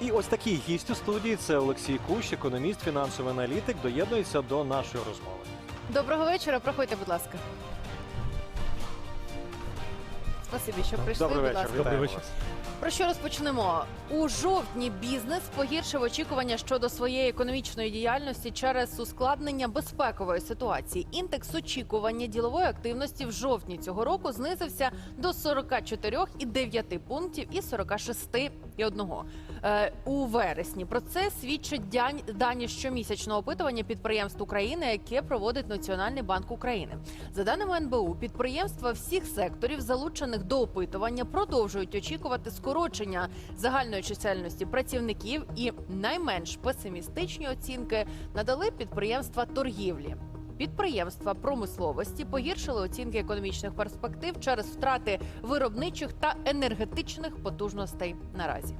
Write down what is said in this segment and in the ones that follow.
І ось такий гість у студії це Олексій Кущ, економіст, фінансовий аналітик, доєднується до нашої розмови. Доброго вечора. Проходьте, будь ласка. Спасибі, що прийшли. Добрий будь вечір. ласка. Вітаємо вечір. Про що розпочнемо? У жовтні бізнес погіршив очікування щодо своєї економічної діяльності через ускладнення безпекової ситуації. Індекс очікування ділової активності в жовтні цього року знизився до 44,9 пунктів і 46,1 е, у вересні. Про це свідчать дані щомісячного опитування підприємств України, яке проводить Національний банк України. За даними НБУ, підприємства всіх секторів, залучених до опитування, продовжують очікувати скорочення загальної чисельності працівників і найменш песимістичні оцінки надали підприємства торгівлі. Підприємства промисловості погіршили оцінки економічних перспектив через втрати виробничих та енергетичних потужностей наразі.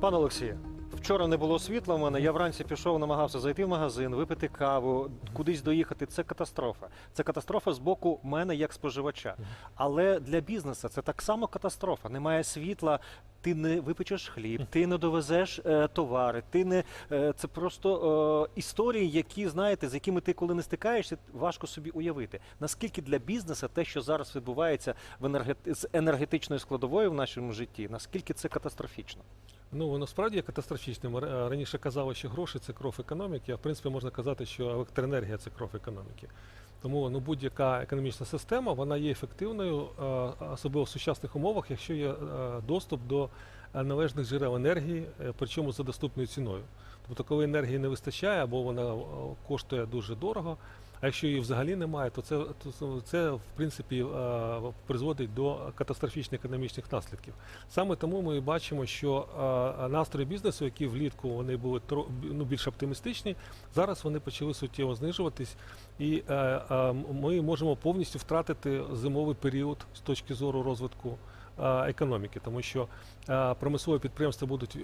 Пане Олексію, вчора не було світла в мене. Я вранці пішов, намагався зайти в магазин, випити каву, кудись доїхати. Це катастрофа. Це катастрофа з боку мене як споживача. Але для бізнесу це так само катастрофа. Немає світла. Ти не випечеш хліб, ти не довезеш е, товари, ти не е, це просто е, історії, які знаєте, з якими ти коли не стикаєшся, важко собі уявити. Наскільки для бізнесу те, що зараз відбувається в енергет... з енергетичною складовою в нашому житті, наскільки це катастрофічно? Ну воно справді є катастрофічним. Раніше казали, що гроші це кров економіки, а в принципі можна казати, що електроенергія це кров економіки. Тому ну, будь-яка економічна система вона є ефективною, е, особливо в сучасних умовах, якщо є е, доступ до е, належних джерел енергії, причому за доступною ціною. Тобто, коли енергії не вистачає або вона коштує дуже дорого, а якщо її взагалі немає, то це, то це в принципі е, призводить до катастрофічних економічних наслідків. Саме тому ми бачимо, що е, настрої бізнесу, які влітку вони були ну, більш оптимістичні, зараз вони почали суттєво знижуватись, і е, ми можемо повністю втратити зимовий період з точки зору розвитку економіки, тому що промислові підприємства будуть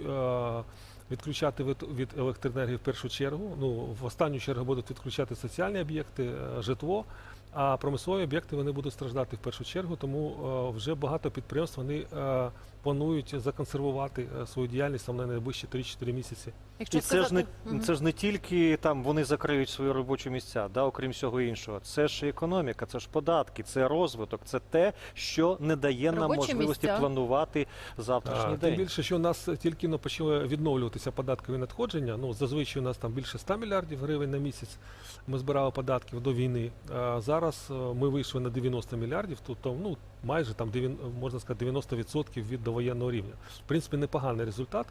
відключати від, від електроенергії в першу чергу. Ну в останню чергу будуть відключати соціальні об'єкти, е, житло. А промислові об'єкти вони будуть страждати в першу чергу, тому е, вже багато підприємств вони е, планують законсервувати е, свою діяльність там на найближчі 3-4 місяці. Якщо І це ж не Мгм. це ж не тільки там вони закриють свої робочі місця, да, окрім всього іншого. Це ж економіка, це ж податки, це розвиток, це те, що не дає нам можливості місця. планувати завтрашній А, день. Тим більше, що у нас тільки но почали відновлюватися податкові надходження. Ну зазвичай у нас там більше 100 мільярдів гривень на місяць. Ми збирали податків до війни. А зараз е, ми вийшли на 90 мільярдів, тобто ну майже там можна сказати 90% від довоєнного рівня. В принципі, непоганий результат.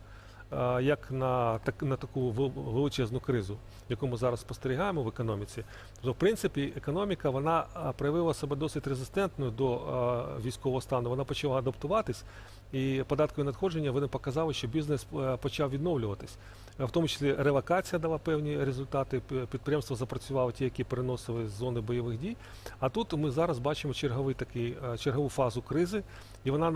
е, Як на так на таку величезну кризу, яку ми зараз спостерігаємо в економіці, тобто, в принципі, економіка вона проявила себе досить резистентною до військового стану. Вона почала адаптуватись, і податкові надходження вони показали, що бізнес е, почав відновлюватись. Е, В тому числі релокація дала певні результати. Підприємства запрацювали ті, які переносили з зони бойових дій. А тут ми зараз бачимо черговий такий е, чергову фазу кризи, і вона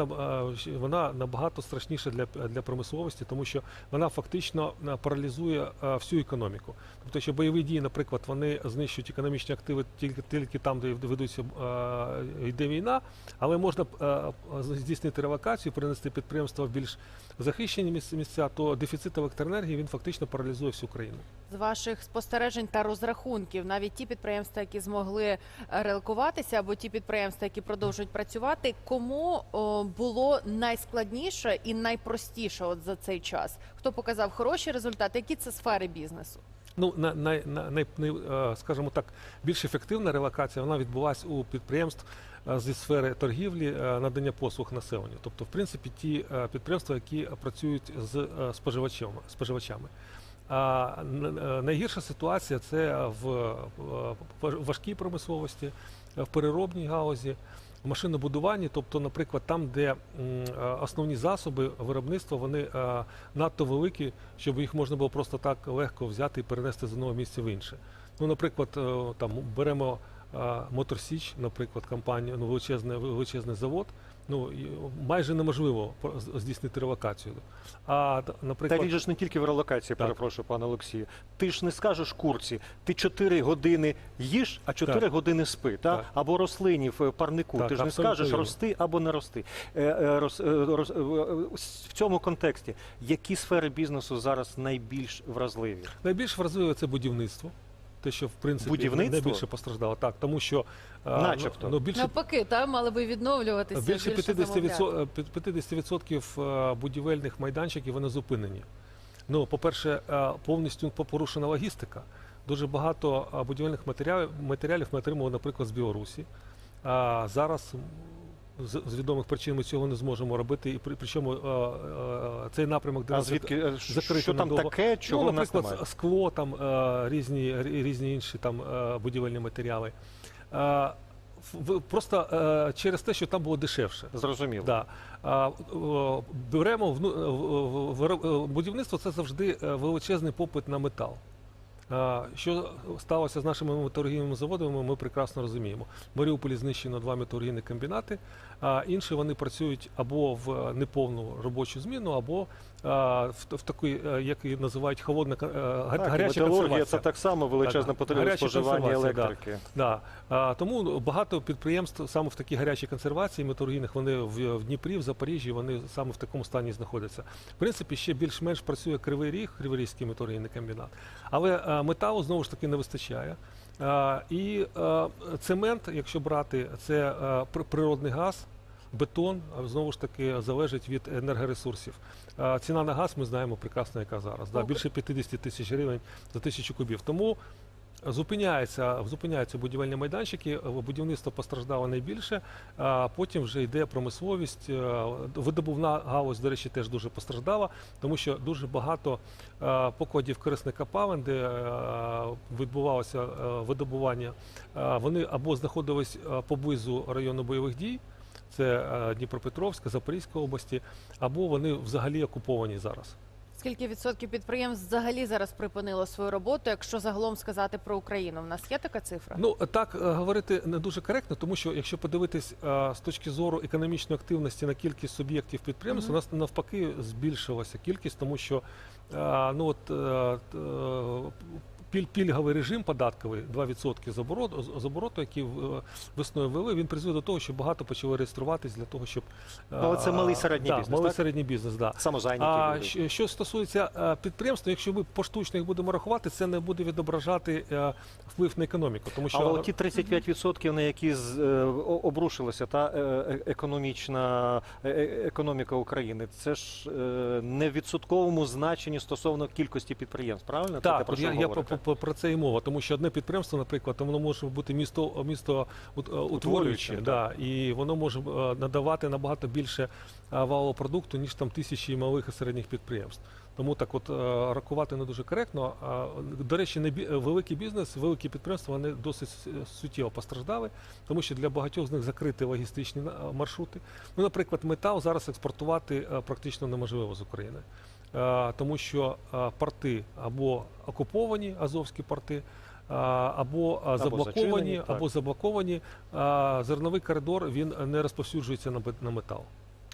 вона набагато страшніша для для промисловості, тому що вона фактично паралізує всю економіку. Тобто, що бойові дії, наприклад, вони знищують економічні активи тільки тільки там, де ведуться йде війна, але можна здійснити релокацію, перенести підприємства в більш захищені місця- то дефіцит електроенергії він фактично паралізує всю країну. з ваших спостережень та розрахунків, навіть ті підприємства, які змогли е, релокуватися, або ті підприємства, які продовжують працювати, кому було найскладніше і найпростіше от за цей час? Хто показав хороші результати? Які це сфери бізнесу? Ну, на, на, на, най, най, е, скажімо так, більш ефективна релокація вона відбулася у підприємств зі сфери торгівлі, е, надання послуг населенню. Тобто, в принципі, ті е, підприємства, які працюють з е, споживачами. споживачами. А е, найгірша ситуація це в е, важкій промисловості, е, в переробній галузі, в машинобудуванні, тобто, наприклад, там, де е, основні засоби виробництва вони е, надто великі, щоб їх можна було просто так легко взяти і перенести з одного місця в інше. Ну, наприклад, е, там беремо Моторсіч, наприклад, компанія, ну величезний, величезний завод. Ну майже неможливо здійснити релокацію. А д- Та наприклад, річ ж не тільки в релокації, Так. перепрошую, пане Олексію. Ти ж не скажеш курці, ти 4 години їж, а 4 Так. години спи. Та? Так. Або рослині в парнику. Так, ти ж не скажеш вірно. рости або не рости. Е, е, роз- е, роз- е, е, В цьому контексті, які сфери бізнесу зараз найбільш вразливі? найбільш вразливе це будівництво. Те, що в принципі Будівництво? найбільше постраждало. Так, тому що Начебто. ну, ну, більше Навпаки, та мали би відновлюватися. Більше більше 50%, е, 50% е, будівельних майданчиків вони зупинені. Ну, по-перше, е, повністю порушена логістика. Дуже багато будівельних матеріалів, матеріалів ми отримали, наприклад, з Білорусі. А зараз з, відомих причин ми цього не зможемо робити. І при, причому е, е, цей напрямок А звідки е, закрито що там надовго. таке, чого ну, в нас наприклад, немає? скло, там е, різні, різні інші там е, будівельні матеріали. Е, просто е, через те, що там було дешевше. Зрозуміло. Да. О, беремо вну, в- в- в- будівництво це завжди е, величезний попит на метал. Що сталося з нашими металургійними заводами, ми прекрасно розуміємо. В Маріуполі знищено два металургійні комбінати, а інші вони працюють або в неповну робочу зміну, або в, в такий, е, як її називають, холодна е, Так, гаряча консервація. це так само величезна потреба споживання да. електрики. Да. А, тому багато підприємств саме в такій гарячій консервації металургійних, вони в, Дніпрі, в Запоріжжі, вони саме в такому стані знаходяться. В принципі, ще більш-менш працює Кривий Ріг, Криворізький металургійний комбінат. Але а, металу знову ж таки не вистачає. І цемент, якщо брати, це природний газ. Бетон знову ж таки залежить від енергоресурсів. А, Ціна на газ ми знаємо прекрасно, яка зараз. Да, більше 50 тисяч гривень за тисячу кубів. Тому Зупиняються, зупиняються будівельні майданчики, будівництво постраждало найбільше, а потім вже йде промисловість. е, Видобувна галузь, до речі, теж дуже постраждала, тому що дуже багато е, покладів корисних копалин, де е, відбувалося видобування, вони або знаходились поблизу району бойових дій, це е, Дніпропетровська, Запорізька області, або вони взагалі окуповані зараз. Скільки відсотків підприємств взагалі зараз припинило свою роботу, якщо загалом сказати про Україну? В нас є така цифра? Ну так е, говорити не дуже коректно, тому що якщо подивитись е, з точки зору економічної активності на кількість суб'єктів підприємств, Мгм. у нас навпаки збільшилася кількість, тому що ну от пільговий режим податковий 2% з обороту, з- обороту, який е, весною ввели, він призвів до того, що багато почали реєструватись для того, щоб Але це малий середній да, бізнес, Малий так? середній бізнес, да. Самозайняті А люди. що, стосується е, підприємств, якщо ми поштучно їх будемо рахувати, це не буде відображати е, вплив на економіку, тому що Але ті 35%, на які з, обрушилася та економічна економіка України, це ж не в відсотковому значенні стосовно кількості підприємств, правильно? Це те, Так, про що я, я про? Про, це і мова, тому що одне підприємство, наприклад, воно може бути місто, місто е, утворююче, да, і воно може е, надавати набагато більше е, валового продукту, ніж там тисячі малих і середніх підприємств. Тому так от рахувати не дуже коректно. До речі, не великий бізнес, великі підприємства вони досить суттєво постраждали, тому що для багатьох з них закриті логістичні маршрути. Ну, наприклад, метал зараз експортувати практично неможливо з України. Е, тому що е, порти або окуповані азовські порти, е, або заблоковані, так. або заблоковані. Зерновий коридор він не розповсюджується на метал.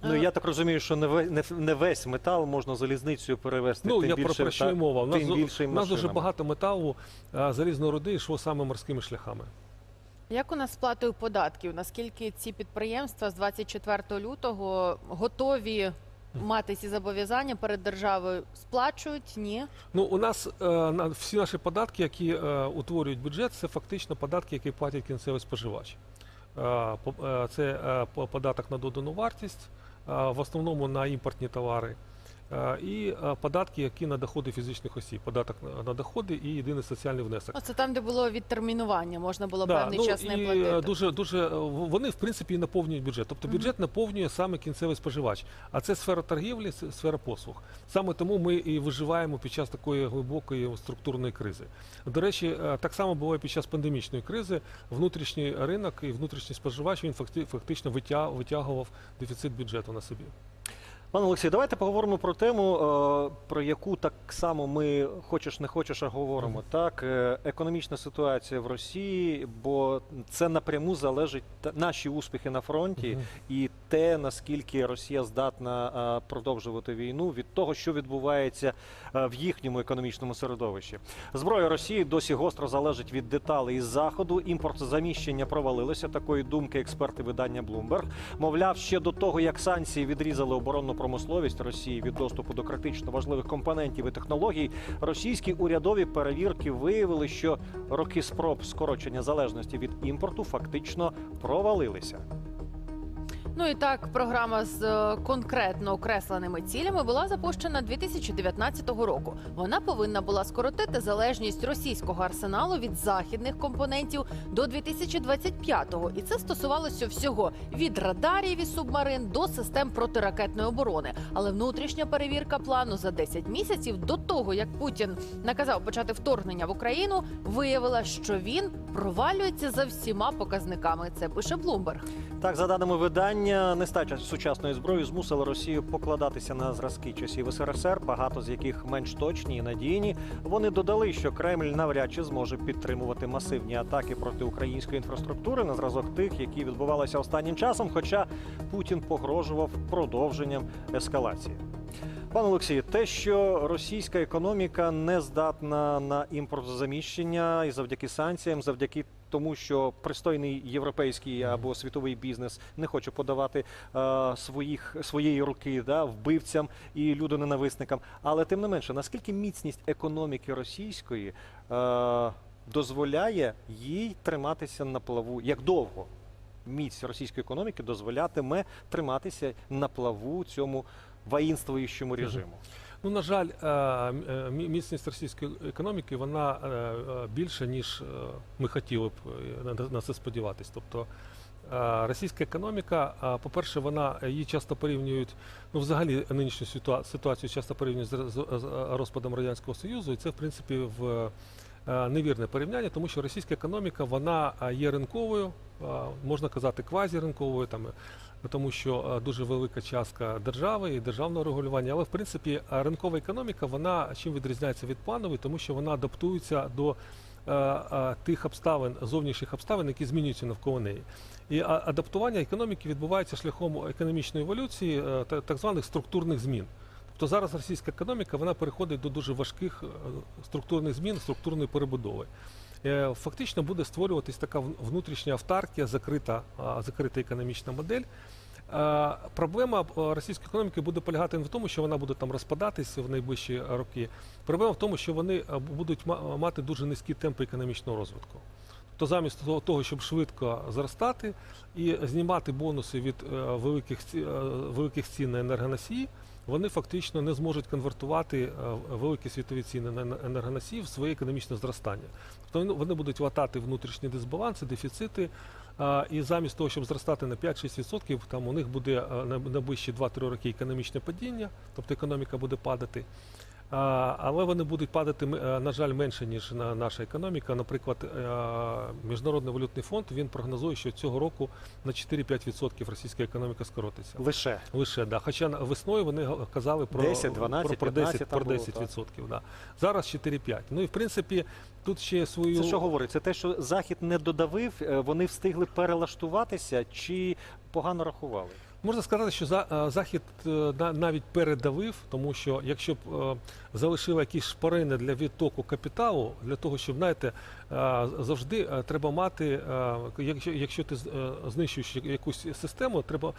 Ну я так розумію, що не ве- не, не весь метал можна залізницею перевезти. Ну тим я більше, про, що й мова. У нас, у нас дуже багато металу залізної руди йшло саме морськими шляхами. Як у нас з сплатою податків? Наскільки ці підприємства з 24 лютого готові мати ці зобов'язання перед державою? Сплачують? Ні. Ну, у нас е, на всі наші податки, які е, утворюють бюджет, це фактично податки, які платять кінцевий споживач. Е, е, це е, по- податок на додану вартість, е, в основному на імпортні товари. Е, І е, податки, які на доходи фізичних осіб, податок на- доходи і єдиний соціальний внесок. Ну, це там, де було відтермінування, можна було Да, певний ну, час не і, е, платити. Дуже, дуже, е, вони в принципі і наповнюють бюджет. Тобто бюджет наповнює саме кінцевий споживач. А це сфера торгівлі, сфера послуг. Саме тому ми і виживаємо під час такої глибокої структурної кризи. До речі, так само було під час пандемічної кризи. Внутрішній ринок і внутрішній споживач він факти- фактично витя- витягував дефіцит бюджету на собі. Пане Олексій, давайте поговоримо про тему, е, про яку так само ми хочеш не хочеш, а говоримо. Так, е, економічна ситуація в Росії, бо це напряму залежить наші успіхи на фронті і те, наскільки Росія здатна е, продовжувати війну від того, що відбувається в їхньому економічному середовищі. Зброя Росії досі гостро залежить від деталей із заходу. Імпортозаміщення провалилося. Такої думки експерти видання Bloomberg. Мовляв, ще до того, як санкції відрізали оборонну промисловість Росії від доступу до критично важливих компонентів і технологій, російські урядові перевірки виявили, що роки спроб скорочення залежності від імпорту фактично провалилися. Ну і так, програма з е, конкретно окресленими цілями була запущена 2019 року. Вона повинна була скоротити залежність російського арсеналу від західних компонентів до 2025-го. І це стосувалося всього від радарів і субмарин до систем протиракетної оборони. Але внутрішня перевірка плану за 10 місяців до того, як Путін наказав почати вторгнення в Україну, виявила, що він провалюється за всіма показниками. Це пише Bloomberg. Так, за даними видання, нестача сучасної зброї змусила Росію покладатися на зразки часів СРСР, багато з яких менш точні і надійні. Вони додали, що Кремль навряд чи зможе підтримувати масивні атаки проти української інфраструктури на зразок тих, які відбувалися останнім часом. Хоча Путін погрожував продовженням ескалації. Пане Олексію, те, що російська економіка не здатна на імпортозаміщення і завдяки санкціям, завдяки тому, що пристойний європейський або світовий бізнес не хоче подавати е, своїх своєї руки да, вбивцям і людоненависникам. Але тим не менше, наскільки міцність економіки російської е, дозволяє їй триматися на плаву як довго? Міць російської економіки дозволятиме триматися на плаву цьому воїнствуючому режиму. Ну, на жаль, е, е, мі- міцність російської економіки вона е, більша, ніж ми хотіли б на- це сподіватись. Тобто російська економіка, по-перше, вона її часто порівнюють, ну взагалі нинішню ситуацію часто порівнюють з, розпадом Радянського Союзу, і це в принципі в невірне порівняння, тому що російська економіка вона є ринковою, можна казати квазіринковою, там тому що е, дуже велика частка держави і державного регулювання. Але в принципі ринкова економіка вона чим відрізняється від планової, тому що вона адаптується до е, е, тих обставин, зовнішніх обставин, які змінюються навколо неї. І адаптування економіки відбувається шляхом економічної еволюції, так званих структурних змін. Тобто зараз російська економіка вона переходить до дуже важких структурних змін, структурної перебудови. Е, Фактично буде створюватись така внутрішня автаркія, закрита, закрита економічна модель. Е, Проблема е, російської економіки буде полягати не в тому, що вона буде там розпадатися в найближчі роки. Проблема в тому, що вони будуть ма- мати дуже низькі темпи економічного розвитку. То замість того- щоб швидко зростати і знімати бонуси від великих, великих цін на енергоносії, вони фактично не зможуть конвертувати е, великі світові ціни на енергоносії в своє економічне зростання. Тобто вони- будуть латати внутрішні дисбаланси, дефіцити, і замість того, щоб зростати на 5-6%, там у них буде е, на найближчі 2-3 роки економічне падіння, тобто економіка буде падати. Але вони будуть падати, е, на жаль, менше, ніж на наша економіка. Наприклад, е, Міжнародний валютний фонд він прогнозує, що цього року на 4-5% російська економіка скоротиться. Лише Лише да. Хоча весною вони казали про 10, 12, про, про 10, 15 про 10 так. відсотків. Да. Зараз 4-5. Ну і в принципі тут ще свою це що говорить? Це те, що Захід не додавив, е, вони встигли перелаштуватися чи погано рахували? Можна сказати, що за, е, Захід е, на- навіть передавив, тому що якщо б залишили якісь шпарини для відтоку капіталу, для того, щоб знаєте, завжди е, треба мати, е, якщо, якщо ти е, знищуєш якусь систему, треба,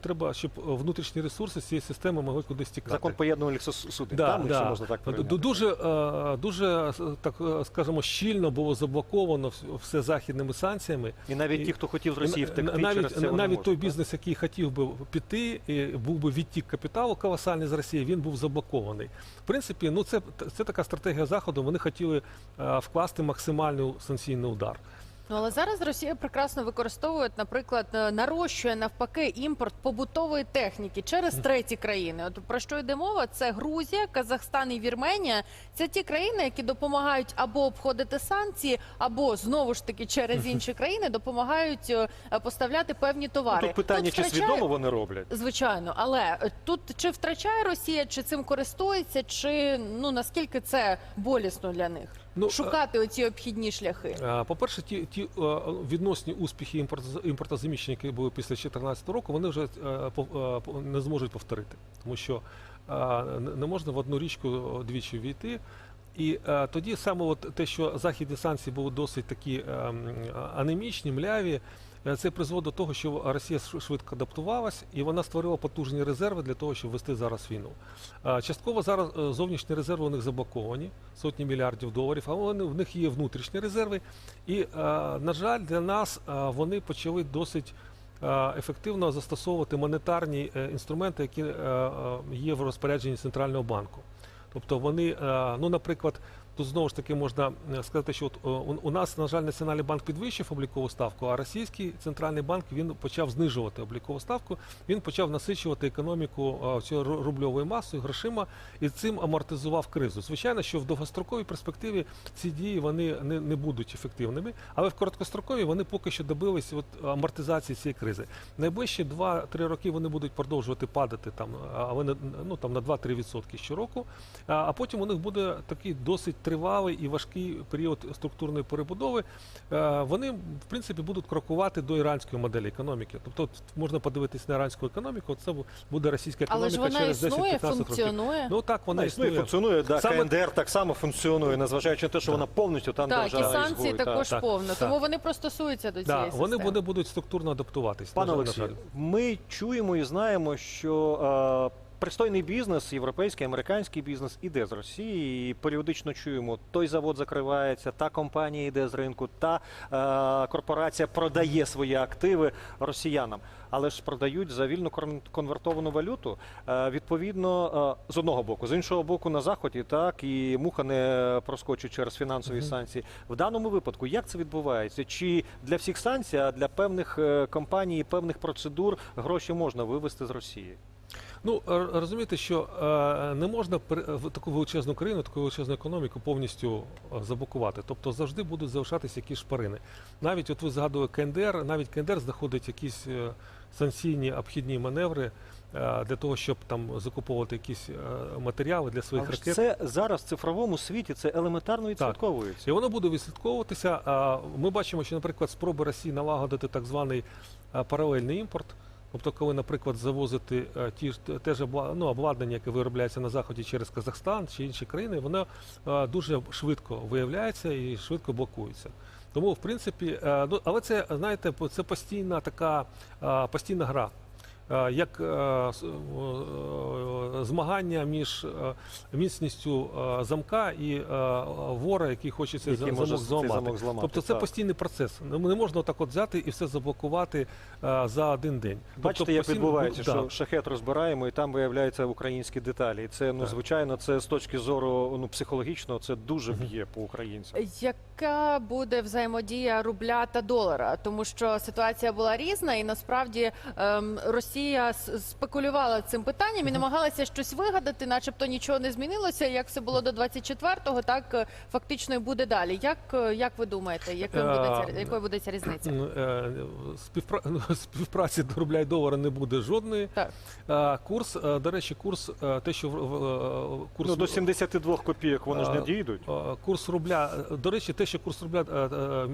треба, щоб внутрішні ресурси з цієї системи могли кудись тікати. Закон поєднувальних судів. Да, Там, якщо да. можна так порівняти. Дуже, дуже так скажімо, щільно було заблоковано вс- все західними санкціями. І навіть і- ті, хто хотів з Росії втекти, навіть, через це навіть можуть, той так? бізнес, який хотів би піти, і був би відтік капіталу колосальний з Росії, він був заблокований. В принципі, ну це, це така стратегія заходу. Вони хотіли е, вкласти максимальний санкційний удар. Ну але зараз Росія прекрасно використовує, наприклад, е, нарощує навпаки імпорт побутової техніки через треті країни. От про що йде мова? Це Грузія, Казахстан і Вірменія. Це ті країни, які допомагають або обходити санкції, або знову ж таки через інші країни допомагають е, поставляти певні Ну, товари. Тут питання, чи втрачає- свідомо вони роблять. Звичайно, але е, тут чи втрачає Росія, чи цим користується, чи ну наскільки це болісно для них Ну, шукати оці обхідні шляхи? Е, По-перше, ті, ті е, відносні успіхи імпортозаміщення, які були після 2014 року, вони вже е, не зможуть повторити, тому що не можна в одну річку двічі війти. І е, тоді саме от те, що західні санкції були досить такі е, анемічні, мляві, це призводить до того, що Росія швидко адаптувалась і вона створила потужні резерви для того, щоб вести зараз війну. Е, Частково зараз е, зовнішні резерви у них заблоковані, сотні мільярдів доларів, а вони, в них є внутрішні резерви. І, е, на жаль, для нас е, вони почали досить е, ефективно застосовувати монетарні е, інструменти, які е, е, є в розпорядженні центрального банку. Тобто вони, е, ну, наприклад, тут знову ж таки можна е, сказати, що от, е, у, нас, на жаль, Національний банк підвищив облікову ставку, а російський центральний банк він почав знижувати облікову ставку, він почав насичувати економіку е, цією рубльовою масою, грошима, і цим амортизував кризу. Звичайно, що в довгостроковій перспективі ці дії вони не, не будуть ефективними, але в короткостроковій вони поки що добились от амортизації цієї кризи. Найближчі 2-3 роки вони будуть продовжувати падати там, але ну, там на 2-3% щороку. А потім у них буде такий досить тривалий і важкий період структурної перебудови. Е, Вони, в принципі, будуть крокувати до іранської моделі економіки. Тобто, от можна подивитись на іранську економіку, це буде російська економіка Але ж вона через 10-15 існує, років. функціонує. Ну так, вона Вона існує, існує. функціонує, да, Саме- КНДР так само функціонує, незважаючи на те, що вона повністю там Так, і санкції існує, також так, повно. так. Тому вони пристосуються до цієї вони, системи. вони будуть структурно адаптуватись. Пане жаль. ми чуємо і знаємо, що е, пристойний бізнес, європейський, американський бізнес іде з Росії. І періодично чуємо, той завод закривається, та компанія йде з ринку, та е, корпорація продає свої активи росіянам. Але ж продають за вільно кон- конвертовану валюту. Е, відповідно, е, з одного боку, з іншого боку, на заході, так і муха не проскочить через фінансові Мгм. санкції. В даному випадку, як це відбувається? Чи для всіх санкцій, а для певних е, компаній, певних процедур гроші можна вивести з Росії? Ну р- розумієте, що е, не можна в таку величезну країну, таку величезну економіку повністю е, заблокувати. Тобто завжди будуть залишатися якісь шпарини. Навіть от ви згадували КНДР, навіть КНДР знаходить якісь е, санкційні обхідні маневри е, для того, щоб там закуповувати якісь е, матеріали для своїх Але ракет. це зараз в цифровому світі це елементарно відслідковується. І воно буде відслідковуватися. Ми бачимо, що, наприклад, спроби Росії налагодити так званий паралельний імпорт. Тобто, коли, наприклад, завозити е, ті те ж ну, обладнання, яке виробляється на заході через Казахстан чи інші країни, воно е, дуже швидко виявляється і швидко блокується. Тому, в принципі, е, ну, але це знаєте, це постійна така постійна гра. Е, Як е, е, змагання між міцністю замка і вора, який хоче цей Який замок може зламати. замок зламати, Тобто це так. постійний процес. Не не можна так от взяти і все заблокувати за один день. Бачите, тобто, як постійно- відбувається, що да. шахет розбираємо, і там виявляються українські деталі. І це ну Так. звичайно, це з точки зору ну психологічного, це дуже б'є по українцям. Яка буде взаємодія рубля та долара? Тому що ситуація була різна, і насправді ем, Росія с- спекулювала цим питанням і намагалася щось вигадати, начебто нічого не змінилося. Як все було до 24-го, так е, фактично і буде далі. Як, е, як ви думаєте, яким буде ця, Е, якою буде ця різниця? Е, Співпра... ну, Співпраці до рубля й долара не буде жодної. Так. Е, Курс, е, до речі, курс, е, те, що е, курс Ну до 72 копійок вони ж не дійдуть. Е, Курс рубля, е, до речі, те, що курс рубля е,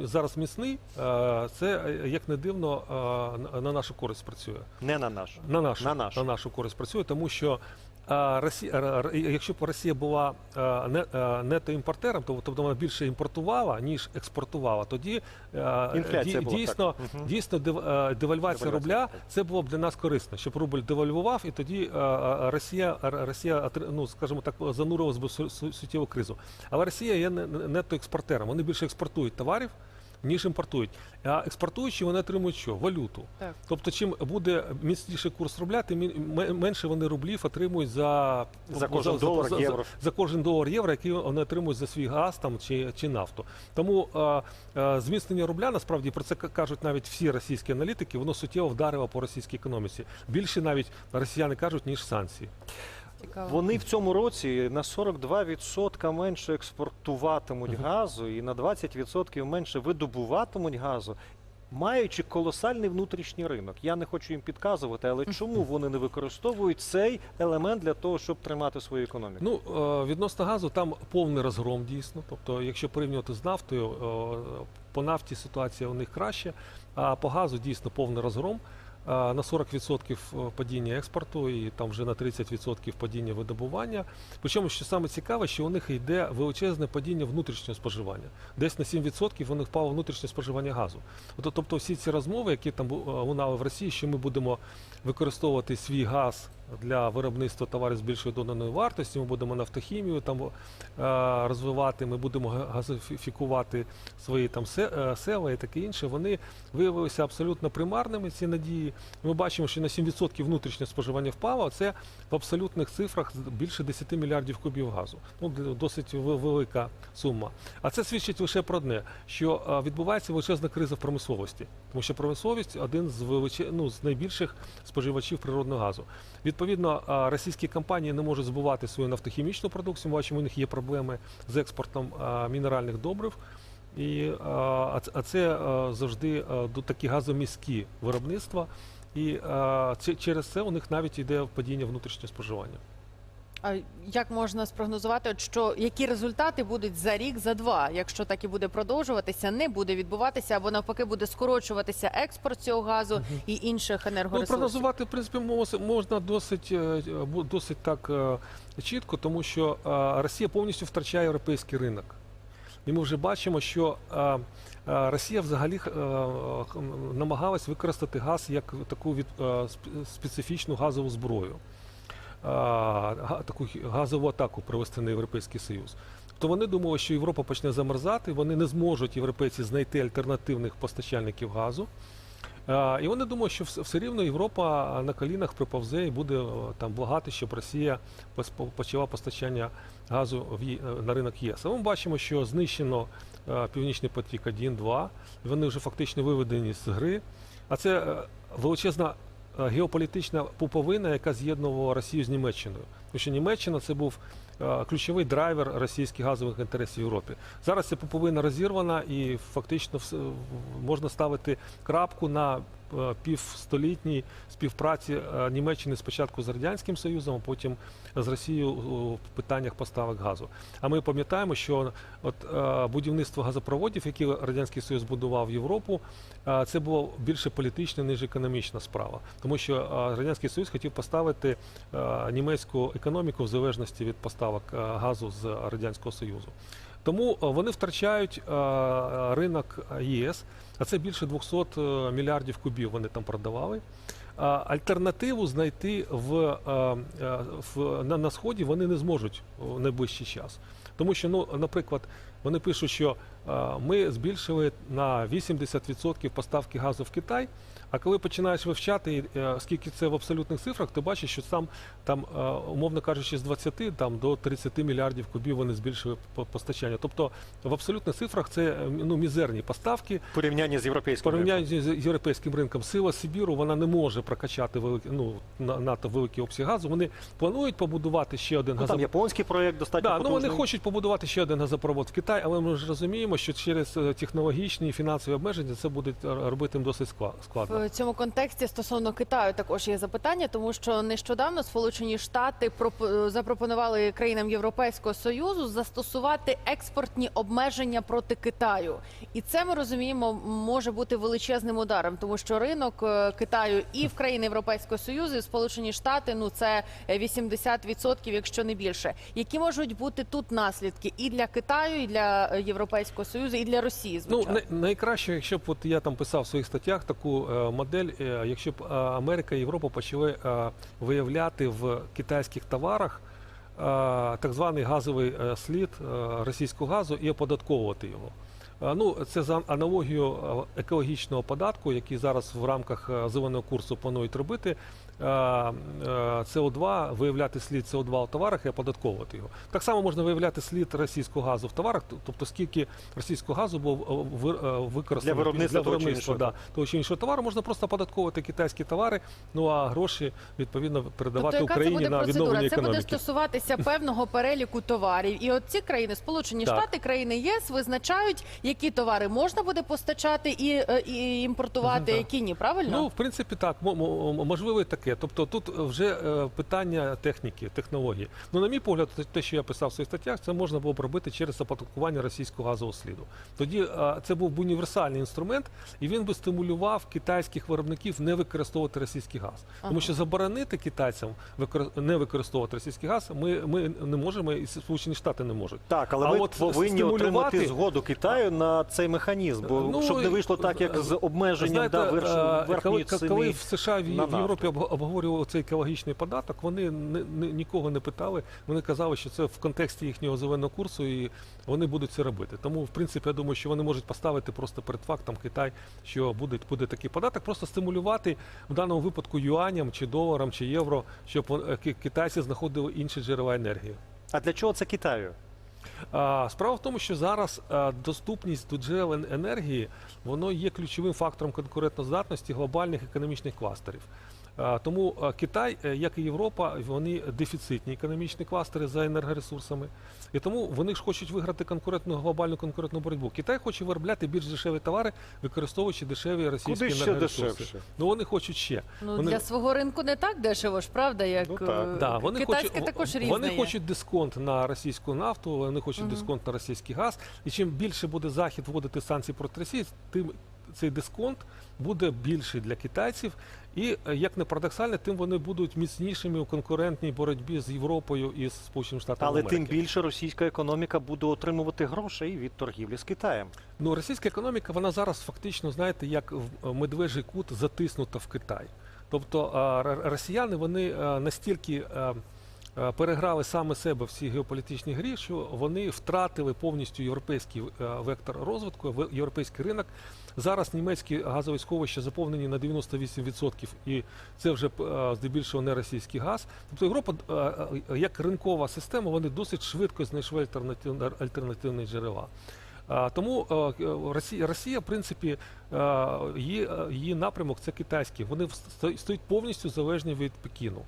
е, зараз міцний, е, це е, як не дивно е, на- на нашу користь працює. Не на наш. На нашу, На нашу. на нашу користь працює, тому що а, Росія, якщо б Росія була а, не, а, нетоімпортером, то тобто вона більше імпортувала, ніж експортувала, тоді а, Інфляція ді- була дійсно, так. Дійсно дев- а, девальвація рубля це було б для нас корисно, щоб рубль девальвував, і тоді а, Росія, Росія ну, скажімо так, занурилась би в су- су- суттєву кризу. Але Росія є не- не- нетоекспортером, вони більше експортують товарів. Ніж імпортують. А експортуючі вони отримують що? Валюту. Так. Тобто, чим буде міцніший курс рубля, тим менше вони рублів отримують за, За кожен долар, за, євро. за кожен долар євро, який вони отримують за свій газ там чи, чи нафту. Тому е, е, зміцнення рубля насправді про це кажуть навіть всі російські аналітики. Воно суттєво вдарило по російській економіці. Більше навіть росіяни кажуть ніж санкції. Цікаво. Вони в цьому році на 42% менше експортуватимуть газу і на 20% менше видобуватимуть газу. Маючи колосальний внутрішній ринок, я не хочу їм підказувати, але чому вони не використовують цей елемент для того, щоб тримати свою економіку? Ну е, відносно газу, там повний розгром дійсно. Тобто, якщо порівнювати з нафтою, е, по нафті ситуація у них краще, а по газу дійсно повний розгром. Е, На 40% падіння експорту і там вже на 30% падіння видобування. Причому, що саме цікаве, що у них йде величезне падіння внутрішнього споживання. Десь на 7% у них впало внутрішнє споживання газу. Тобто, тобто всі ці розмови, які там е, лунали в Росії, що ми будемо використовувати свій газ для виробництва товарів з більшою доданою вартості, ми будемо нафтохімію там е, розвивати, ми будемо га- газифікувати свої там е, села і таке інше. Вони виявилися абсолютно примарними ці надії. Ми бачимо, що на 7% внутрішнє споживання впало. Це в абсолютних цифрах більше 10 мільярдів кубів газу. Ну досить велика сума. А це свідчить лише про одне, що е, відбувається величезна криза в промисловості, тому що промисловість один з величе... ну, з найбільших споживачів природного газу. Відповідно, російські компанії не можуть збувати свою нафтохімічну продукцію. Ми бачимо, у них є проблеми з експортом мінеральних добрив. І, а, це- завжди такі газоміські виробництва. І через це у них навіть йде падіння внутрішнього споживання. Як можна спрогнозувати, от що які результати будуть за рік, за два, якщо так і буде продовжуватися, не буде відбуватися або навпаки буде скорочуватися експорт цього газу і інших Ну, прогнозувати, в принципі, можна досить, е, досить так е, чітко, тому що е, Росія повністю втрачає європейський ринок. І ми вже бачимо, що Росія взагалі намагалась використати газ як таку від, сп- специфічну газову зброю. Таку газову атаку провести на Європейський Союз. Тобто вони думали, що Європа почне замерзати, вони не зможуть європейці знайти альтернативних постачальників газу. І вони думають, що все рівно Європа на колінах приповзе і буде там благати, щоб Росія почала постачання газу е, на ринок ЄС. А ми бачимо, що знищено е, Північний потік 1, 2, вони вже фактично виведені з гри. А це е, величезна геополітична пуповина, яка з'єднувала Росію з Німеччиною. Тому що Німеччина це був е, ключовий драйвер російських газових інтересів в Європі. Зараз ця пуповина розірвана і фактично можна ставити крапку на е, півстолітній співпраці е, Німеччини спочатку з Радянським Союзом, а потім з Росією у питаннях поставок газу. А ми пам'ятаємо, що от е, будівництво газопроводів, які Радянський Союз будував в Європу, е, це було більше політична, ніж економічна справа. Тому що е, Радянський Союз хотів поставити е, німецьку економіку в залежності від поставок е, газу з Радянського Союзу. Тому е, вони втрачають е, ринок ЄС, а це більше 200 е, мільярдів кубів вони там продавали. Альтернативу знайти в, е, е, в на, на сході вони не зможуть у найближчий час. Тому що, ну, наприклад, вони пишуть, що ми збільшили на 80% поставки газу в Китай. А коли починаєш вивчати, е, скільки це в абсолютних цифрах, ти бачиш, що там, там е, умовно кажучи, з 20 там, до 30 мільярдів кубів вони збільшили по- постачання. Тобто в абсолютних цифрах це е, ну, мізерні поставки. В порівнянні з європейським ринком. з європейським ринком сила Сибіру вона не може прокачати великі, ну, на- надто великий обсяг газу. Вони планують побудувати ще один Ну, там газопровод. японський проєкт достатньо Да, ну вони хочуть побудувати ще один газопровод в Китай, але ми ж розуміємо, що через технологічні і фінансові обмеження це буде робити їм досить скла- складно. В цьому контексті стосовно Китаю також є запитання, тому що нещодавно Сполучені Штати проп- запропонували країнам Європейського союзу застосувати експортні обмеження проти Китаю, і це ми розуміємо може бути величезним ударом, тому що ринок е, Китаю і в країни Європейського союзу, і в Сполучені Штати ну це е, 80%, якщо не більше. Які можуть бути тут наслідки і для Китаю, і для е, Європейського союзу, і для Росії? Ну, Звичайно. най- найкраще, якщо б от я там писав в своїх статтях таку е, модель, е, якщо б е, Америка і Європа почали е, виявляти в китайських товарах так званий газовий слід російського газу і оподатковувати його. Ну, це за аналогію екологічного податку, який зараз в рамках зеленого курсу планують робити. Е, е, СО2, виявляти слід СО2 у товарах і оподатковувати його. Так само можна виявляти слід російського газу в товарах, тобто скільки російського газу було е, ви- е, використано Для виробництва того чи виробництва, іншого. да, того чи іншого товару, можна просто оподатковувати китайські товари, ну а гроші відповідно передавати тобто, яка це Україні буде на процедура? відновлення Це буде стосуватися певного переліку товарів. І от ці країни, Сполучені Так. Штати, країни ЄС, визначають, які товари можна буде постачати і, і імпортувати, так. які ні. Правильно? Ну, в принципі, так, мо- мо- можливо і таке. Тобто тут вже е, питання техніки, технології. Ну, на мій погляд, те- що я писав в своїх статтях, це можна було б робити через оподаткування російського газового сліду. Тоді е, це був б універсальний інструмент, і він би стимулював китайських виробників не використовувати російський газ. Ага. Тому що заборонити китайцям не використовувати російський газ ми, ми не можемо, і Сполучені Штати не можуть. Так, але А ви от повинні стимулювати- отримати згоду Китаю на цей механізм, бо Ну, щоб не вийшло так, як з обмеженням Знаєте, да, верш, е, верхньої коли, коли в США в, в. Європі обговорювали цей екологічний податок, вони не, не- нікого не питали. Вони казали, що це в контексті їхнього зеленого курсу, і вони будуть це робити. Тому, в принципі, я думаю, що вони можуть поставити просто перед фактом Китай, що буде, буде такий податок, просто стимулювати в даному випадку юаням чи доларам чи євро, щоб е, китайці знаходили інші джерела енергії. А для чого це Китаю? Справа в тому, що зараз доступність до джерел енергії воно є ключовим фактором конкурентоздатності глобальних економічних кластерів. А, Тому Китай, е, як і Європа, вони дефіцитні економічні кластери за енергоресурсами, і тому вони ж хочуть виграти конкурентну глобальну конкурентну боротьбу. Китай хоче виробляти більш дешеві товари, використовуючи дешеві російські Куди ще енергоресурси. дешевше? Ну вони хочуть ще. ну, вони- для свого ринку не так дешево ж, правда, як Ну, так. е, Да, вони китайське хочуть, також різне Вони є. хочуть дисконт на російську нафту, вони хочуть Мгм. дисконт на російський газ. І чим більше буде Захід вводити санкції проти Росії, тим цей дисконт буде більший для китайців. І е, як не парадоксально, тим вони будуть міцнішими у конкурентній боротьбі з Європою і з Сполученими Штатами. Але Америки. тим більше російська економіка буде отримувати грошей від торгівлі з Китаєм. Ну, російська економіка, вона зараз фактично, знаєте, як в- медвежий кут затиснута в Китай. Тобто росіяни вони настільки а, а, переграли саме себе в цій геополітичній грі, що вони втратили повністю європейський вектор розвитку, європейський ринок. Зараз німецькі газові сховища заповнені на 98%, і це вже здебільшого не російський газ. Тобто Європа як ринкова система, вони досить швидко знайшли альтернативні, джерела. Тому е, е, Росія, Росія, в принципі, е, її, е, її напрямок це китайський. Вони стоять повністю залежні від Пекіну.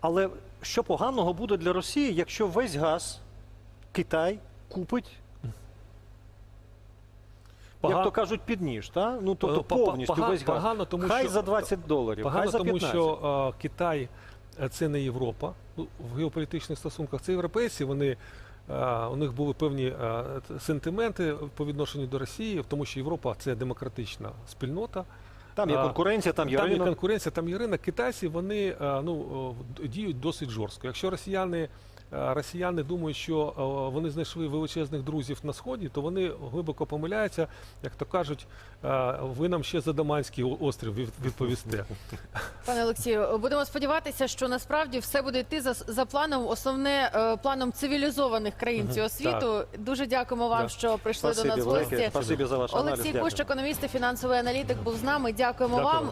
Але що поганого буде для Росії, якщо весь газ Китай купить, як то кажуть, під ніж, та? Ну тобто Е, повністю пога- весь газ. погано, тому хай що- за 20 доларів, Погано, хай за тому що е, Китай е, це не Європа. Ну, в геополітичних стосунках це європейці. Вони е, у них були певні т- сентименти по відношенню до Росії, тому що Європа це демократична спільнота. Там є конкуренція, там є Там є ринок. конкуренція, там є ринок. Китайці вони е, ну, е, діють досить жорстко. Якщо росіяни, росіяни думають, що е, вони знайшли величезних друзів на сході, то вони глибоко помиляються. Як то кажуть, е, ви нам ще за Даманський острів від- відповісте. Пане Олексію, будемо сподіватися, що насправді все буде йти за, за планом, основне е, планом цивілізованих країн цього світу. Дуже дякуємо вам, що прийшли Спасибі до нас в гості. Спасибі за ваш аналіз. Олексій. Кущ, економіст і фінансовий аналітик, був з нами. Дякуємо Дякую. вам.